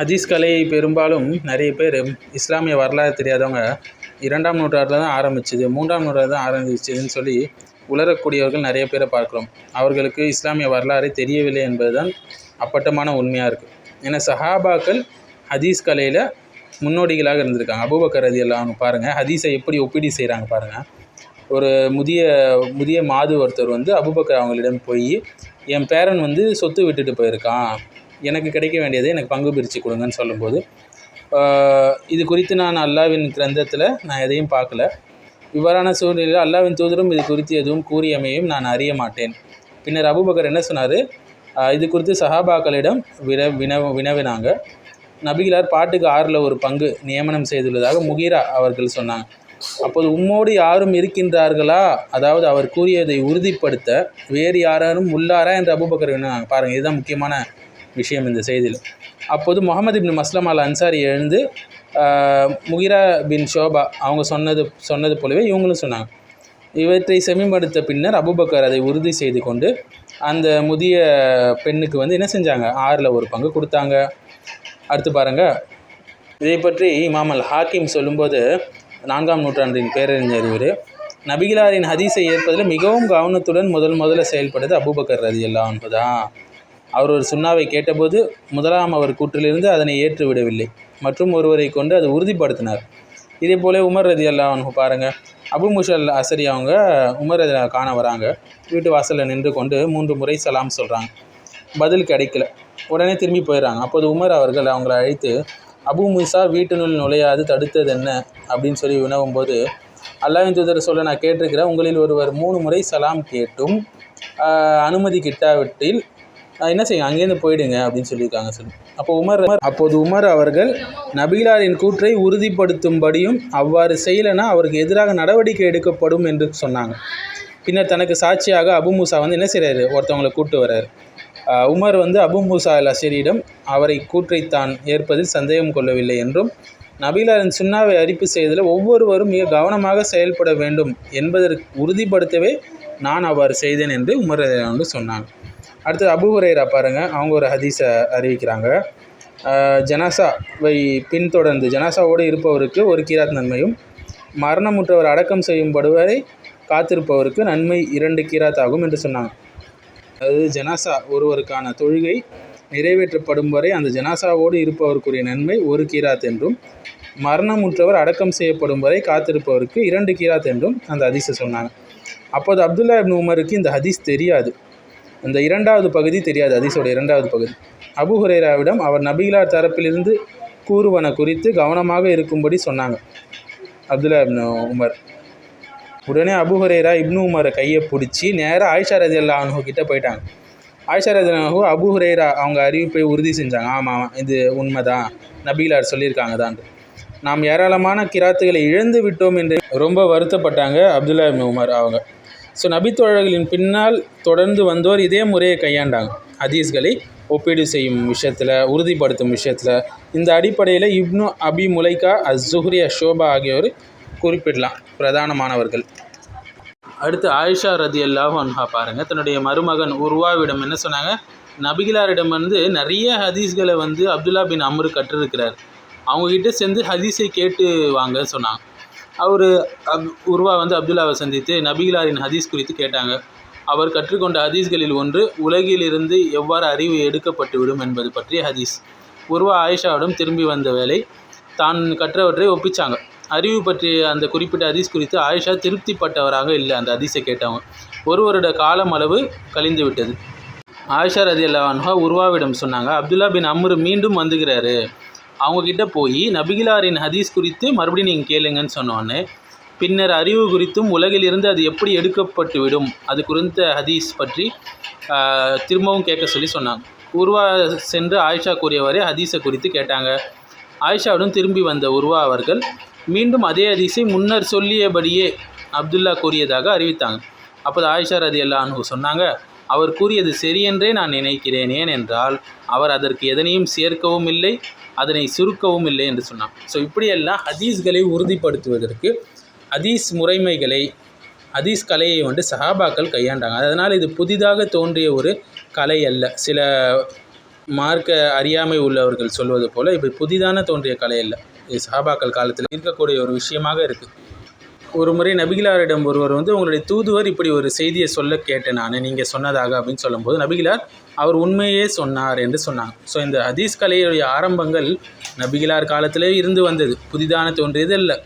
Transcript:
ஹதீஸ் கலையை பெரும்பாலும் நிறைய பேர் இஸ்லாமிய வரலாறு தெரியாதவங்க இரண்டாம் நூற்றாண்டில் தான் ஆரம்பிச்சது மூன்றாம் நூற்றாண்டு தான் ஆரம்பிச்சதுன்னு சொல்லி உளரக்கூடியவர்கள் நிறைய பேரை பார்க்கிறோம். அவர்களுக்கு இஸ்லாமிய வரலாறு தெரியவில்லை என்பது தான் அப்பட்டமான உண்மையாக இருக்குது ஏன்னா சஹாபாக்கள் ஹதீஸ் கலையில் முன்னோடிகளாக இருந்திருக்காங்க. அபூபக்கர் ரலியல்லாஹு எல்லாம் பாருங்கள் ஹதீஸை எப்படி ஒப்பீடு செய்கிறாங்க பாருங்கள் ஒரு முதிய முதிய மாது ஒருத்தர் வந்து அபூபக்கர் அவங்களிடம் போய் என் பேரன் வந்து சொத்து விட்டுட்டு போயிருக்கான். எனக்கு கிடைக்க வேண்டியதை எனக்கு பங்கு பிரித்து கொடுங்கன்னு சொல்லும்போது இது குறித்து நான் அல்லாவின் கிரந்தத்தில் நான் எதையும் பார்க்கல. இவ்வாறான சூழ்நிலையில் அல்லாவின் தூதரும் இது குறித்து எதுவும் கூறியமையும் நான் அறிய மாட்டேன். பின்னர் அபூபக்கர் என்ன சொன்னார்? இது குறித்து சஹாபாக்களிடம் வின வின வினவினாங்க. நபிகளார் பாட்டுக்கு ஆறில் ஒரு பங்கு நியமனம் செய்துள்ளதாக முகீரா அவர்கள் சொன்னாங்க. அப்போது உம்மோடு யாரும் இருக்கின்றார்களா? அதாவது அவர் கூறியதை உறுதிப்படுத்த வேறு யாரும் உள்ளாரா? என்று அபுபக்கர் வினாங்க பாருங்கள் இதுதான் முக்கியமான விஷயம் இந்த செய்தியில். அப்போது முகமது இப்னு மஸ்லம் அல் அன்சாரி எழுந்து முகிரா பின் ஷோபா அவங்க சொன்னது சொன்னது போலவே இவங்களும் சொன்னாங்க. இவற்றை செமிப்படுத்த பின்னர் அபுபக்கர் அதை உறுதி செய்து கொண்டு அந்த முதிய பெண்ணுக்கு வந்து என்ன செஞ்சாங்க? ஆறில் ஒரு பங்கு கொடுத்தாங்க. அடுத்து பாருங்கள் இதை பற்றி மாமல் ஹாக்கிம் சொல்லும்போது நான்காம் நூற்றாண்டின் பேரறிஞர் இவர் நபிகிலாரின் ஹதீஸை ஏற்பதில் மிகவும் கவனத்துடன் முதல் முதல்ல செயல்படுது அபுபக்கர் ரதி எல்லாம் தான் அவர் ஒரு சுண்ணாவை கேட்டபோது முதலாம் அவர் கூற்றிலிருந்து அதனை ஏற்று விடவில்லை. மற்றும் ஒருவரை கொண்டு அதை உறுதிப்படுத்தினார். இதே போலே உமர் ரதி அல்லாஹ் பாருங்கள் அபு முஷல் அசரி அவங்க உமர் ரதி காண வராங்க. வீட்டு வாசலில் நின்று கொண்டு மூன்று முறை சலாம் சொல்கிறாங்க பதில் கிடைக்கல. உடனே திரும்பி போயிடுறாங்க. அப்போது உமர் அவர்கள் அவங்கள அழைத்து அபு முசா வீட்டினுள் நுழையாது தடுத்தது என்ன? அப்படின்னு சொல்லி வினவும் போது அல்லாவின் தூதர் சொல்ல நான் கேட்டிருக்கிறேன் உங்களில் ஒருவர் மூணு முறை சலாம் கேட்டும். அனுமதி கிட்டாவிட்டில் என்ன செய்யுங்க அங்கேருந்து போயிடுங்க அப்படின்னு சொல்லியிருக்காங்க சொல்லி அப்போ உமர் அப்போது உமர் அவர்கள் நபிலாரின் கூற்றை உறுதிப்படுத்தும்படியும் அவ்வாறு செய்யலைன்னா அவருக்கு எதிராக நடவடிக்கை எடுக்கப்படும் என்று சொன்னாங்க. பின்னர் தனக்கு சாட்சியாக அபு மூசா வந்து என்ன செய்கிறாரு ஒருத்தவங்களை கூட்டு வர்றாரு. உமர் வந்து அபு மூசா அல் அஷரியிடம் அவரை கூற்றை தான் ஏற்பதில் சந்தேகம் கொள்ளவில்லை என்றும் நபிலாரின் சுண்ணாவை அறிப்பு செய்ததில் ஒவ்வொருவரும் மிக கவனமாக செயல்பட வேண்டும் என்பதற்கு உறுதிப்படுத்தவே நான் அவ்வாறு செய்தேன் என்று உமர் வந்து சொன்னாங்க. அடுத்தது அபு ஹுரைரா பாருங்க. அவங்க ஒரு ஹதீஸை அறிவிக்கிறாங்க. ஜனாசாவை பின்தொடர்ந்து ஜனாசாவோடு இருப்பவருக்கு ஒரு கீராத் நன்மையும் மரணமுற்றவர் அடக்கம் செய்யும்படுவரை காத்திருப்பவருக்கு நன்மை இரண்டு கீராத் ஆகும் என்று சொன்னாங்க. அதாவது ஜனாசா ஒருவருக்கான தொழுகை நிறைவேற்றப்படும் வரை அந்த ஜனாசாவோடு இருப்பவருக்குரிய நன்மை ஒரு கீராத் என்றும் மரணமுற்றவர் அடக்கம் செய்யப்படும் வரை காத்திருப்பவருக்கு இரண்டு கீராத் என்றும் அந்த ஹதீஸை சொன்னாங்க. அப்போது அப்துல்லா இப்னு உமருக்கு இந்த ஹதீஸ் தெரியாது. இந்த இரண்டாவது பகுதி தெரியாது அதிசோட இரண்டாவது பகுதி. அபு ஹுரைராவிடம் அவர் நபிகளார் தரப்பிலிருந்து கூறுவன குறித்து கவனமாக இருக்கும்படி சொன்னாங்க. Abdullah ibn Umar. உடனே அபு ஹுரைரா இப்னு உமரை கையை பிடிச்சி நேராக ஆயிஷா ரதி அல்லாஹு கிட்டே போயிட்டாங்க. ஆயிஷா ரதி அல்லாஹு அபு ஹுரைரா அவங்க அறிவிப்பை உறுதி செஞ்சாங்க. ஆமாம் இது உண்மைதான். நபிகளார் சொல்லியிருக்காங்க தான் நாம் ஏராளமான கிராத்துகளை இழந்து விட்டோம் என்று ரொம்ப வருத்தப்பட்டாங்க அப்துல்லா இப்னு உமர் அவங்க. ஸோ நபித்தோழர்களின் பின்னால் தொடர்ந்து வந்தோர் இதே முறையை கையாண்டாங்க. ஹதீஸ்களை ஒப்பீடு செய்யும் விஷயத்தில் உறுதிப்படுத்தும் விஷயத்தில். இந்த அடிப்படையில் இப்னு அபி முலைக்கா அஸ் அஷோபா ஆகியோர் குறிப்பிடலாம். பிரதானமானவர்கள். அடுத்து ஆயிஷா ரதி அல்லாஹ் அன்ஹா பாருங்கள் தன்னுடைய மருமகன் உருவாவிடம் என்ன சொன்னாங்க? நபிகளாரிடம் வந்து நிறைய ஹதீஸ்களை வந்து அப்துல்லா பின் அமரு கற்றிருக்கிறார். அவங்கக்கிட்ட சேர்ந்து ஹதீஸை கேட்டு வாங்க சொன்னாங்க. அவர் அப் உருவா வந்து அப்துல்லாவை சந்தித்து நபிகளாரின் ஹதீஸ் குறித்து கேட்டாங்க. அவர் கற்றுக்கொண்ட ஹதீஸ்களில் ஒன்று உலகிலிருந்து எவ்வாறு அறிவு எடுக்கப்பட்டுவிடும் என்பது பற்றிய ஹதீஸ். உருவா ஆயிஷாவிடம் திரும்பி வந்த வேளை தான் கற்றவற்றை ஒப்பிச்சாங்க. அறிவு பற்றிய அந்த குறிப்பிட்ட ஹதீஸ் குறித்து ஆயிஷா திருப்திப்பட்டவராக இல்லை அந்த ஹதீஸை கேட்டவங்க. ஒரு வருட காலம் அளவு கழிந்து விட்டது. ஆயிஷா ரதி அல்லாஹா உருவாவிடம் சொன்னாங்க அப்துல்லா பின் அம்ரு மீண்டும் வந்துகிறாரு. அவங்கக்கிட்ட போய் நபிகிலாரின் ஹதீஸ் குறித்து மறுபடியும் நீங்கள் கேளுங்கன்னு சொன்னோன்னு பின்னர் அறிவு குறித்தும் உலகிலிருந்து அது எப்படி எடுக்கப்பட்டு விடும் அது குறித்த ஹதீஸ் பற்றி திரும்பவும் கேட்க சொல்லி சொன்னாங்க. உருவா சென்று ஆயிஷா கூறியவரை ஹதீஸை குறித்து கேட்டாங்க. ஆயிஷாவுடன் திரும்பி வந்த உருவா அவர்கள் மீண்டும் அதே ஹதீஸை முன்னர் சொல்லியபடியே அப்துல்லா கூறியதாக அறிவித்தாங்க. அப்போது ஆயிஷா ரதி அல்லான்னு சொன்னாங்க அவர் கூறியது சரியென்றே நான் நினைக்கிறேன். ஏனென்றால் அவர் அதற்கு எதனையும் சேர்க்கவும் இல்லை அதனை சுருக்கவும் இல்லை என்று சொன்னார் ஸோ இப்படியெல்லாம் ஹதீஸ்களை உறுதிப்படுத்துவதற்கு ஹதீஸ் முறைமைகளை ஹதீஸ் கலையை வந்து சஹாபாக்கள் கையாண்டாங்க. அதனால் இது புதிதாக தோன்றிய ஒரு கலை அல்ல. சில மார்க்க அறியாமை உள்ளவர்கள் சொல்வது போல் இப்போ புதிதான தோன்றிய கலை அல்ல. இது சஹாபாக்கள் காலத்தில் இருக்கக்கூடிய ஒரு விஷயமாக இருக்குது ஒரு முறை நபிகிலாரிடம் ஒருவர் வந்து உங்களுடைய தூதுவர் இப்படி ஒரு செய்தியை சொல்ல கேட்டேன் நான் நீங்கள் சொன்னதாக அப்படின்னு சொல்லும்போது நபிகிலார் அவர் உண்மையே சொன்னார் என்று சொன்னாங்க. ஸோ இந்த ஹதீஸ் கலையுடைய ஆரம்பங்கள் நபிகிலார் காலத்திலே இருந்து வந்தது. புதிதான தோன்றியது இல்லை